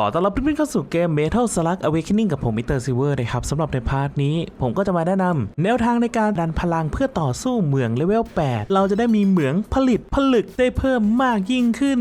ขอต้อนรับเพื่อนๆเข้าสู่เกม Metal Slug Awakening กับผมมิสเตอร์ซิเวอร์นะครับสำหรับในพาร์ทนี้ ผมก็จะมาแนะนำแนวทางในการดันพลังเพื่อต่อสู้เหมืองเลเวล 8 เราจะได้มีเหมืองผลิตผลึกได้เพิ่มมากยิ่งขึ้น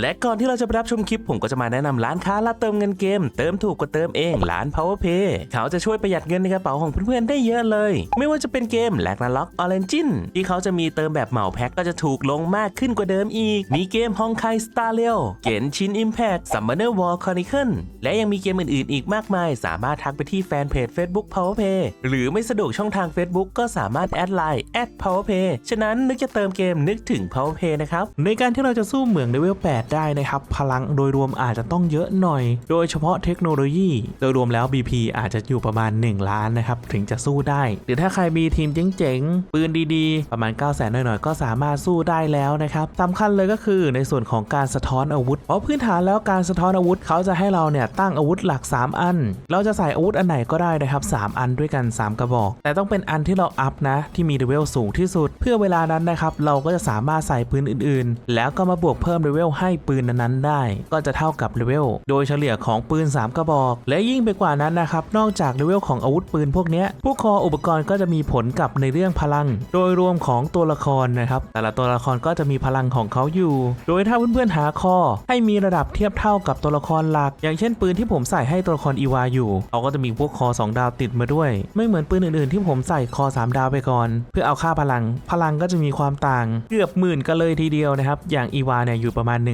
และก่อนที่เราจะไปรับชมคลิป ผมก็จะมาแนะนำร้านค้าและเติมเงินเกม เติมถูกกว่าเติมเองร้าน PowerPay เขาจะช่วยประหยัดเงินในกระเป๋าของเพื่อนๆได้เยอะเลย ไม่ว่าจะเป็นเกมแลกนาล็อกออเรนจินที่เขาจะมีเติมแบบเหมาแพ็คก็จะถูกลงมากขึ้นกว่าเดิมอีก มีเกมฮองไคสตาร์เรลเกนชินอิมแพคซัมเมอร์วอลคอนิเคิลและยังมีเกมอื่นๆ อีกมากมาย สามารถทักไปที่แฟนเพจ Facebook PowerPay หรือไม่สะดวกช่องทาง Facebook ก็สามารถแอดไลน์แอด PowerPay ฉะนั้นนึกจะเติมเกมนึกถึง PowerPay นะครับ ในการที่เราจะสู้เหมืองเลเวล 8 ได้นะครับ พลังโดยรวมอาจจะต้องเยอะหน่อย โดยเฉพาะเทคโนโลยี โดยรวมแล้ว BP อาจจะอยู่ประมาณ 1 ล้านนะครับถึงจะสู้ได้ หรือถ้าใครมีทีมเจ๋งๆ ปืนดีๆ ประมาณ 9 0 0 0 0 0หน่อยๆ ก็สามารถสู้ได้แล้วนะครับสำคัญเลยก็คือในส่วนของการสะท้อนอาวุธ เพราะพื้นฐานแล้วการสะท้อนอาวุธเขาจะให้เราเนี่ยตั้งอาวุธหลัก 3 อัน เราจะใส่อาวุธอันไหนก็ได้นะครับ 3 อันด้วยกัน 3 กระบอก แต่ต้องเป็นอันที่เราอัพนะ ที่มีเลเวลสูงที่สุด เพื่อเวลานั้นนะครับ เราก็จะสามารถใส่ปืนอื่นๆ แล้วก็มาบวกเพิ่มเลเวลให้ปืนนั้นๆได้ ก็จะเท่ากับเลเวลโดยเฉลี่ยของปืน 3 กระบอก และยิ่งไปกว่านั้นนะครับ นอกจากเลเวลของอาวุธปืนพวกนี้ผู้คออุปกรณ์ก็จะมีผลกับในเรื่องพลัง โดยรวมของตัวละครนะครับ แต่ละตัวละครก็จะมีพลังของเขาอยู่ โดยถ้าเพื่อนๆหาคอให้มีระดับเทียบเท่ากับตัวละครหลัก อย่างเช่นปืนที่ผมใส่ให้ตัวละครอีวาอยู่เขาก็จะมีพวกคอ 2 ดาวติดมาด้วย ไม่เหมือนปืนอื่นๆ ที่ผมใส่คอ 3 ดาวไปก่อน เพื่อเอาค่าพลัง พลังก็จะมีความต่าง เกือบหมื่นกันเลยทีเดียวนะครับ อย่างอีวาเนี่ยอยู่ประมาณ 1 1 6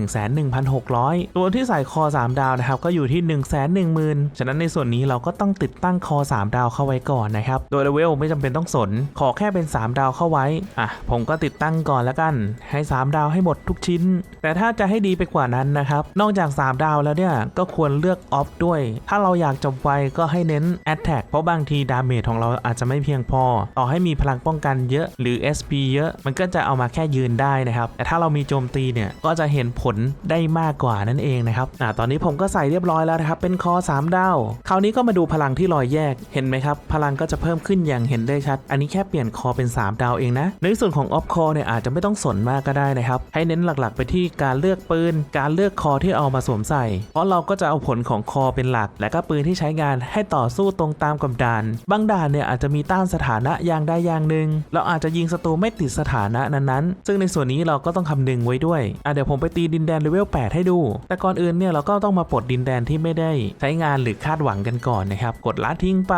0 0 ตัวที่ใส่คอ 3 ดาวนะครับก็อยู่ที่ 1 1 0 0 0 0 ฉะนั้นในส่วนนี้เราก็ต้องติดตั้งคอ 3 ดาวเข้าไว้ก่อนนะครับ โดยเลเวลไม่จำเป็นต้องสน ขอแค่เป็น 3 ดาวเข้าไว้ อะ ผมก็ติดตั้งก่อนแล้วกัน ให้ 3 ดาวให้หมดทุกชิ้น แต่ถ้าจะให้ดีไปกว่านั้นนะครับ นอกจาก 3 ดาวแล้วเนี่ย ก็ควรเลือกออฟด้วย ถ้าเราอยากจบไวก็ให้เน้น Attack เพราะบางทีดาเมจของเราอาจจะไม่เพียงพอ ต่อให้มีพลังป้องกันเยอะหรือ SP เยอะ มันก็จะเอามาแค่ยืนได้นะครับ แต่ถ้าเรามีโจมตีเนี่ย ก็จะเห็นผลได้มากกว่านั่นเองนะครับอ่าตอนนี้ผมก็ใส่เรียบร้อยแล้วนะครับ เป็นคอ 3 ดาว คราวนี้ก็มาดูพลังที่ลอยแยก เห็นไหมครับ พลังก็จะเพิ่มขึ้นอย่างเห็นได้ชัด อันนี้แค่เปลี่ยนคอเป็น 3 ดาวเองนะ ในส่วนของออฟคอเนี่ยอาจจะไม่ต้องสนมากก็ได้นะครับ ให้เน้นหลักๆ ไปที่การเลือกปืน การเลือกคอที่เอามาสวมใส่เพราะเราก็จะเอาผลของคอเป็นหลัก และก็ปืนที่ใช้งานให้ต่อสู้ตรงตามกับด่าน บางด่านเนี่ยอาจจะมีต้านสถานะอย่างใดอย่างหนึ่ง เราอาจจะยิงศัตรูไม่ติดสถานะนั้นๆ ซึ่งในส่วนนี้เราก็ต้องคำนึงไว้ด้วยอะเดี๋ยวผมไปตีดินแดนเลเวล 8 ให้ดู แต่ก่อนอื่นเนี่ยเราก็ต้องมาปลดดินแดนที่ไม่ได้ ใช้งานหรือคาดหวังกันก่อนนะครับ กดละทิ้งไป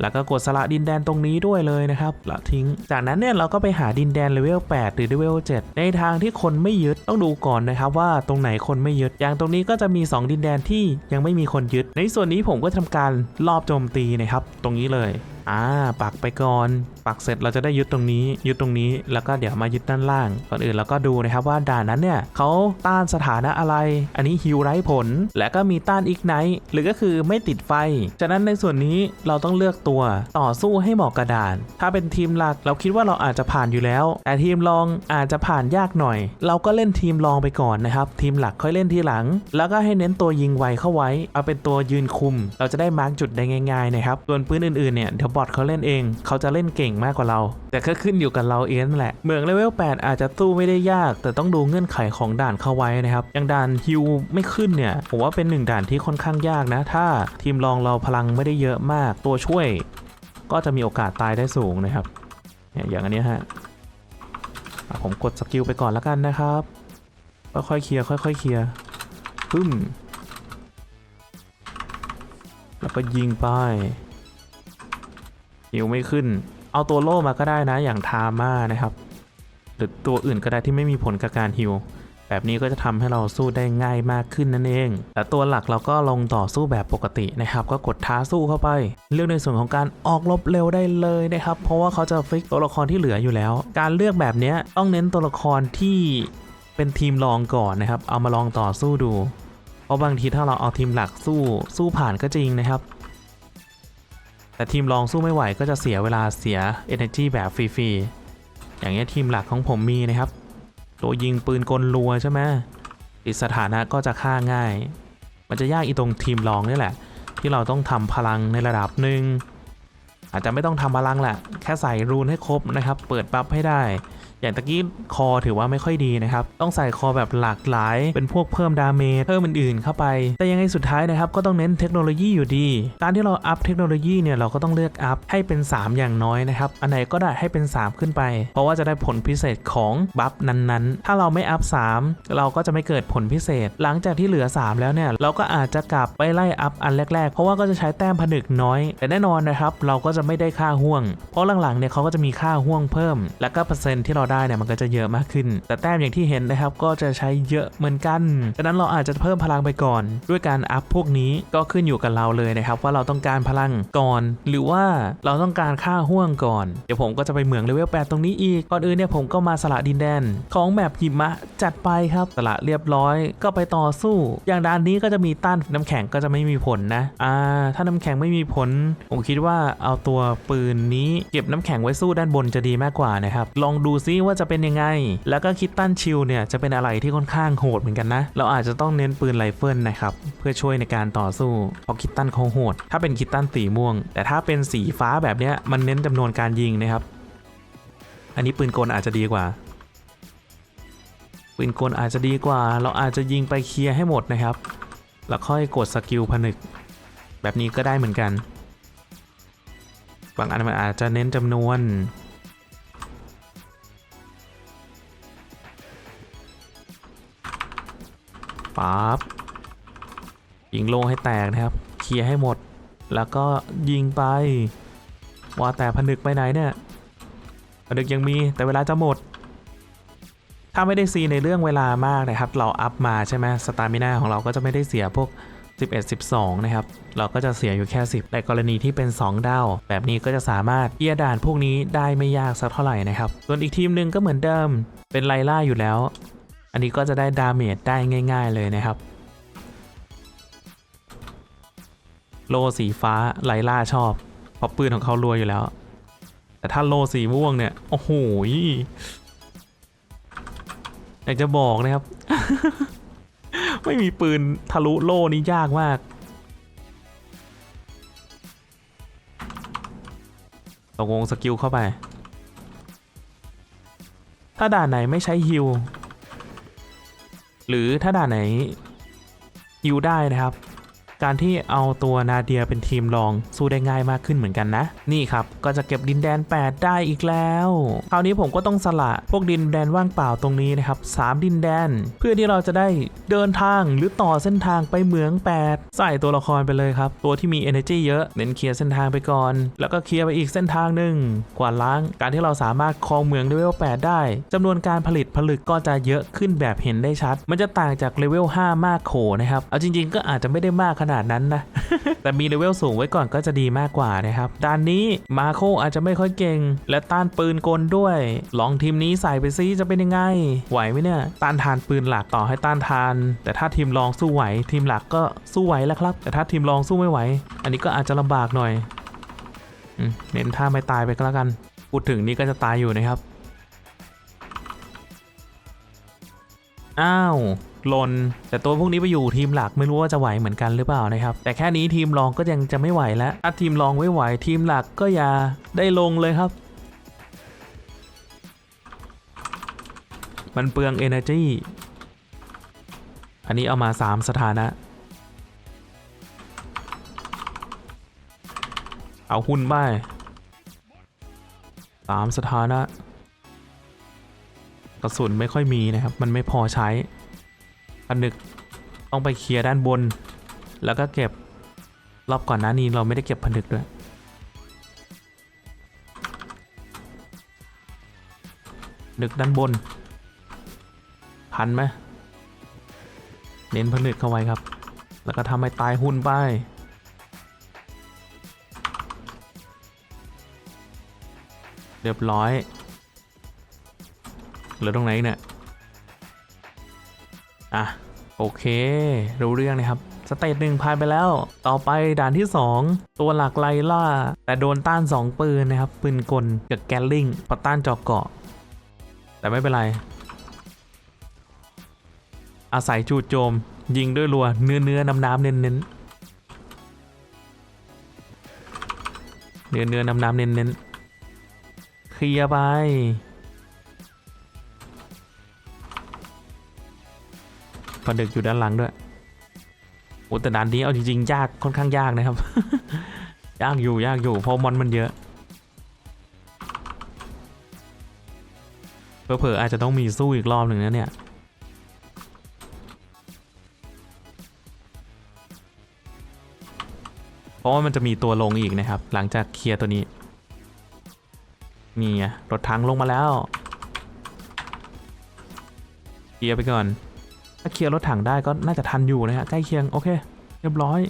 แล้วก็กดสละดินแดนตรงนี้ด้วยเลยนะครับ ละทิ้ง จากนั้นเนี่ยเราก็ไปหาดินแดนเลเวล 8 หรือเลเวล 7 ในทางที่คนไม่ยึดต้องดูก่อนนะครับว่าตรงไหนคนไม่ยึด อย่างตรงนี้ก็จะมี 2สองดินแดนที่ยังไม่มีคนยึด ในส่วนนี้ผมก็ทำการรอบโจมตีนะครับ ตรงนี้เลย อ่าปักไปก่อน ปักเสร็จเราจะได้ยึดตรงนี้ ยึดตรงนี้ แล้วก็เดี๋ยวมายึดด้านล่าง ก่อนอื่นเราก็ดูนะครับว่าด่านนั้นเนี่ยเขาต้านสถานะอะไร อันนี้ฮิวไร้ผล และก็มีต้านอีกไนท์หรือก็คือไม่ติดไฟ ฉะนั้นในส่วนนี้เราต้องเลือกตัวต่อสู้ให้เหมาะกับด่าน ถ้าเป็นทีมหลักเราคิดว่าเราอาจจะผ่านอยู่แล้ว แต่ทีมรองอาจจะผ่านยากหน่อย เราก็เล่นทีมรองไปก่อนนะครับ ทีมหลักค่อยเล่นทีหลัง แล้วก็ให้เน้นตัวยิงไวเข้าไว้ เอาเป็นตัวยืนคุม เราจะได้มาร์กจุดได้ง่ายๆนะครับ ส่วนปืนอื่นๆเนี่ยเดี๋ยวบอทเขาเล่นเอง เขาจะเล่นเก่งมากกว่าเรา แต่ก็ขึ้นอยู่กับเราเองนั่นแหละ เมืองเลเวล 8 อาจจะสู้ไม่ได้ยาก แต่ต้องดูเงื่อนไขของด่านเข้าไว้นะครับ อย่างด่านฮิวไม่ขึ้นเนี่ย ผมว่าเป็นหนึ่งด่านที่ค่อนข้างยากนะ ถ้าทีมรองเราพลังไม่ได้เยอะมาก ตัวช่วย ก็จะมีโอกาสตายได้สูงนะครับเนี่ยอย่างอันนี้ฮะอะผมกดสกิลไปก่อนแล้วกันนะครับ ค่อยๆเคลียร์ค่อยๆเคลียร์ปึ้มแล้วก็ยิงไป ฮิวไม่ขึ้น เอาตัวโล่มาก็ได้นะอย่างทาม่านะครับ หรือตัวอื่นก็ได้ที่ไม่มีผลกับการฮิวแบบนี้ก็จะทำให้เราสู้ได้ง่ายมากขึ้นนั่นเอง แต่ตัวหลักเราก็ลงต่อสู้แบบปกตินะครับ ก็กดท้าสู้เข้าไป เลือกในส่วนของการออกรบเร็วได้เลยนะครับ เพราะว่าเขาจะฟิกตัวละครที่เหลืออยู่แล้ว การเลือกแบบนี้ต้องเน้นตัวละครที่เป็นทีมรองก่อนนะครับ เอามาลองต่อสู้ดู เพราะบางทีถ้าเราเอาทีมหลักสู้สู้ผ่านก็จริงนะครับ แต่ทีมรองสู้ไม่ไหวก็จะเสียเวลาเสีย energy แบบฟรีๆ อย่างเงี้ยทีมหลักของผมมีนะครับ ตัวยิงปืนกลรัวใช่ไหมติดสถานะก็จะฆ่าง่าย มันจะยากอีตรงทีมรองนี่แหละ ที่เราต้องทำพลังในระดับหนึ่งอาจจะไม่ต้องทำพลังแหละ แค่ใส่รูนให้ครบนะครับ เปิดบัฟให้ได้ อย่างตะกี้คอถือว่าไม่ค่อยดีนะครับ ต้องใส่คอแบบหลากหลาย เป็นพวกเพิ่มดาเมจเพิ่มอื่นๆเข้าไป แต่ยังไงสุดท้ายนะครับ ก็ต้องเน้นเทคโนโลยีอยู่ดี การที่เราอัพเทคโนโลยีเนี่ยเราก็ต้องเลือกอัพให้เป็น 3 อย่างน้อยนะครับ อันไหนก็ได้ให้เป็น 3 ขึ้นไป เพราะว่าจะได้ผลพิเศษของบัฟนั้นๆ ถ้าเราไม่อัพ3เราก็จะไม่เกิดผลพิเศษ หลังจากที่เหลือ 3 แล้วเนี่ยเราก็อาจจะกลับไปไล่อัพอันแรกๆ เพราะว่าก็จะใช้แต้มผนึกน้อย แต่แน่นอนนะครับเราก็จะไม่ได้ค่าห่วง เพราะหลังๆเนี่ยเขาก็จะมีค่าห่วงเพิ่ม แล้วก็เปอร์เซ็นต์ที่เราได้เนี่ยมันก็จะเยอะมากขึ้น แต่แต้มอย่างที่เห็นนะครับก็จะใช้เยอะเหมือนกันดังนั้นเราอาจจะเพิ่มพลังไปก่อน ด้วยการอัพพวกนี้ก็ขึ้นอยู่กับเราเลยนะครับว่าเราต้องการพลังก่อน หรือว่าเราต้องการค่าห่วงก่อน เดี๋ยวผมก็จะไปเหมืองเลเวล8ตรงนี้อีกก่อนอื่นเนี่ยผมก็มาสละดินแดน ของแบบหิมะจัดไปครับสละเรียบร้อยก็ไปต่อสู้ อย่างด้านนี้ก็จะมีต้านน้ำแข็งก็จะไม่มีผลนะอ่าถ้าน้ำแข็งไม่มีผล ผมคิดว่าเอาตัวปืนนี้เก็บน้ำแข็งไว้สู้ด้านบนจะดีมากกว่านะครับลองดูซิว่าจะเป็นยังไง แล้วก็คิดตันชิลเนี่ยจะเป็นอะไรที่ค่อนข้างโหดเหมือนกันนะ เราอาจจะต้องเน้นปืนไรเฟิลนะครับ เพื่อช่วยในการต่อสู้เพราะคิดตันเขาโหด ถ้าเป็นคิดตันสีม่วง แต่ถ้าเป็นสีฟ้าแบบเนี้ยมันเน้นจำนวนการยิงนะครับ อันนี้ปืนกลอาจจะดีกว่าปืนกลอาจจะดีกว่า เราอาจจะยิงไปเคลียร์ให้หมดนะครับ แล้วค่อยกดสกิลผนึก แบบนี้ก็ได้เหมือนกัน บางอันมันอาจจะเน้นจำนวน ปั๊บยิงโลให้แตกนะครับ เคลียร์ให้หมด แล้วก็ยิงไป ว่าแต่ผนึกไปไหนเนี่ยผนึกยังมีแต่เวลาจะหมด ถ้าไม่ได้ซีในเรื่องเวลามากนะครับ เราอัพมาใช่ไหมสตามิน่าของเราก็จะไม่ได้เสียพวก 11 12 นะครับ เราก็จะเสียอยู่แค่ 10 ในกรณีที่เป็น 2 ดาว แบบนี้ก็จะสามารถเกียด่านพวกนี้ได้ไม่ยากสักเท่าไหร่นะครับ ส่วนอีกทีมหนึ่งก็เหมือนเดิม เป็นไลล่าอยู่แล้ว อันนี้ก็จะได้ดาเมจได้ง่าย ๆเลยนะครับ โลสีฟ้าไลล่าชอบเพราะปืนของเขารวยอยู่แล้ว แต่ถ้าโลสีม่วงเนี่ย โอ้โหอยากจะบอกนะครับ ไม่มีปืนทะลุโล่นี่ยากมาก ตกวงสกิลเข้าไป ถ้าด่านไหนไม่ใช้ฮิล หรือถ้าด่านไหนฮิวได้นะครับ การที่เอาตัวนาเดียเป็นทีมรองสู้ได้ง่ายมากขึ้นเหมือนกันนะ นี่ครับ ก็จะเก็บดินแดน 8 ได้อีกแล้ว คราวนี้ผมก็ต้องสละพวกดินแดนว่างเปล่าตรงนี้นะครับ 3 ดินแดน เพื่อที่เราจะได้เดินทางหรือต่อเส้นทางไปเหมือง 8 ใส่ตัวละครไปเลยครับ ตัวที่มี energy เยอะเน้นเคลียร์เส้นทางไปก่อน แล้วก็เคลียร์ไปอีกเส้นทางหนึ่งกวาล้างการที่เราสามารถครองเมืองเลเวล 8 ได้จำนวนการผลิตผลึกก็จะเยอะขึ้นแบบเห็นได้ชัด มันจะต่างจากเลเวล 5 มากโขนะครับเอาจริง ๆ ก็อาจจะไม่ได้มากขนาดนั้นนะ แต่มีเลเวลสูงไว้ก่อนก็จะดีมากกว่านะครับด้านนี้มาโคอาจจะไม่ค่อยเก่ง และต้านปืนกลด้วย ลองทีมนี้ใส่ไปซิจะเป็นยังไง ไหวไหมเนี่ย ต้านทานปืนหลักต่อให้ต้านทาน แต่ถ้าทีมรองสู้ไหว ทีมหลักก็สู้ไหวแล้วครับ แต่ถ้าทีมรองสู้ไม่ไหว อันนี้ก็อาจจะลำบากหน่อยอเน้นท่าไม่ตายไปก็แล้วกัน พูดถึงนี่ก็จะตายอยู่นะครับ อ้าว ลน แต่ตัวพวกนี้ไปอยู่ทีมหลักไม่รู้ว่าจะไหวเหมือนกันหรือเปล่านะครับ แต่แค่นี้ทีมรองก็ยังจะไม่ไหวแล้วถ้าทีมรองไม่ไหวทีมหลักก็อย่าได้ลงเลยครับ มันเปลือง energy อันนี้เอามา 3 สถานะ เอาหุ้นไปสามสถานะกระสุนไม่ค่อยมีนะครับ มันไม่พอใช้ ผนึกต้องไปเคลียร์ด้านบน แล้วก็เก็บรอบก่อนหน้านี้เราไม่ได้เก็บผนึกด้วย นึกด้านบนพันไหมเน้นผนึกเข้าไว้ครับ แล้วก็ทำให้ตายหุ่นไปเรียบร้อยเหลือตรงไหนเนี่ย อะโอเค รู้เรื่องนะครับ สเตจหนึ่งผ่านไปแล้ว ต่อไปด่านที่ 2 ตัวหลักไลล่า แต่โดนต้าน 2 ปืนนะครับ ปืนกลกับแกลลิงพอต้านจอกเกาะ แต่ไม่เป็นไร อาศัยจู่โจม ยิงด้วยรัวเนื้อเนื้อน้ำน้ำเน้นเน้นเนื้อเนื้อน้ำน้ำเน้นเน้นเคลียร์ไป อนดึกอยู่ด้านหลังด้วยโอ้แต่ด่านนี้เอาจริงๆยากค่อนข้างยากนะครับ ยากอยู่ยากอยู่เพราะมอนมันเยอะเผลอๆอาจจะต้องมีสู้อีกรอบหนึ่งนะเนี่ยเพราะว่ามันจะมีตัวลงอีกนะครับ หลังจากเคลียร์ตัวนี้นี่รถถังลงมาแล้วเคลียร์ไปก่อน ถ้าเคลียร์รถถังได้ก็น่าจะทันอยู่นะฮะใกล้เคียงโอเค เรียบร้อย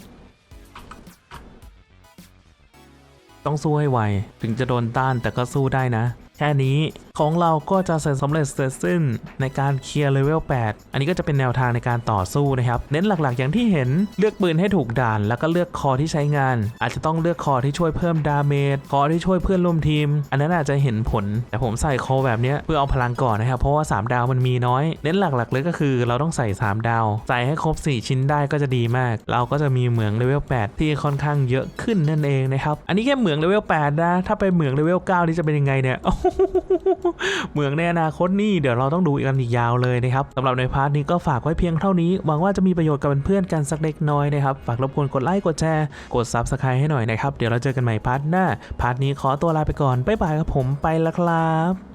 ต้องสู้ให้ไวถึงจะโดนต้านแต่ก็สู้ได้นะ แค่นี้ของเราก็จะเสร็จสำเร็จเสร็จสิ้นในการเคลียร์เลเวล 8 อันนี้ก็จะเป็นแนวทางในการต่อสู้นะครับ เน้นหลักๆ อย่างที่เห็นเลือกปืนให้ถูกด่าน แล้วก็เลือกคอที่ใช้งาน อาจจะต้องเลือกคอที่ช่วยเพิ่มดาเมจคอที่ช่วยเพื่อนร่วมทีม อันนั้นอาจจะเห็นผล แต่ผมใส่คอแบบนี้เพื่อเอาพลังก่อนนะครับ เพราะว่า 3 ดาวมันมีน้อย เน้นหลักๆเลยก็คือเราต้องใส่ 3 ดาว ใส่ให้ครบ 4 ชิ้นได้ก็จะดีมาก เราก็จะมีเหมืองเลเวล 8 ที่ค่อนข้างเยอะขึ้นนั่นเองนะครับ อันนี้แค่เหมืองเลเวล 8 นะ ถ้าไปเหมืองเลเวล 9 นี่จะเป็นยังไงเนี่ยเหเมืองในอนาคตนี่เดี๋ยวเราต้องดูกันอีกยาวเลยนะครับสำหรับในพาร์ทนี้ก็ฝากไว้เพียงเท่านี้หวังว่าจะมีประโยชน์กับเพื่อนๆกันสักเล็กน้อยนะครับฝากรบกวนกดไลค์กดแชร์กดซับสไครต์ให้หน่อยนะครับเดี๋ยวเราเจอกันใหม่พาร์ทหน้าพาร์ทนี้ขอตัวลาไปก่อนบ๊ายบายครับผมไปแล้วครับ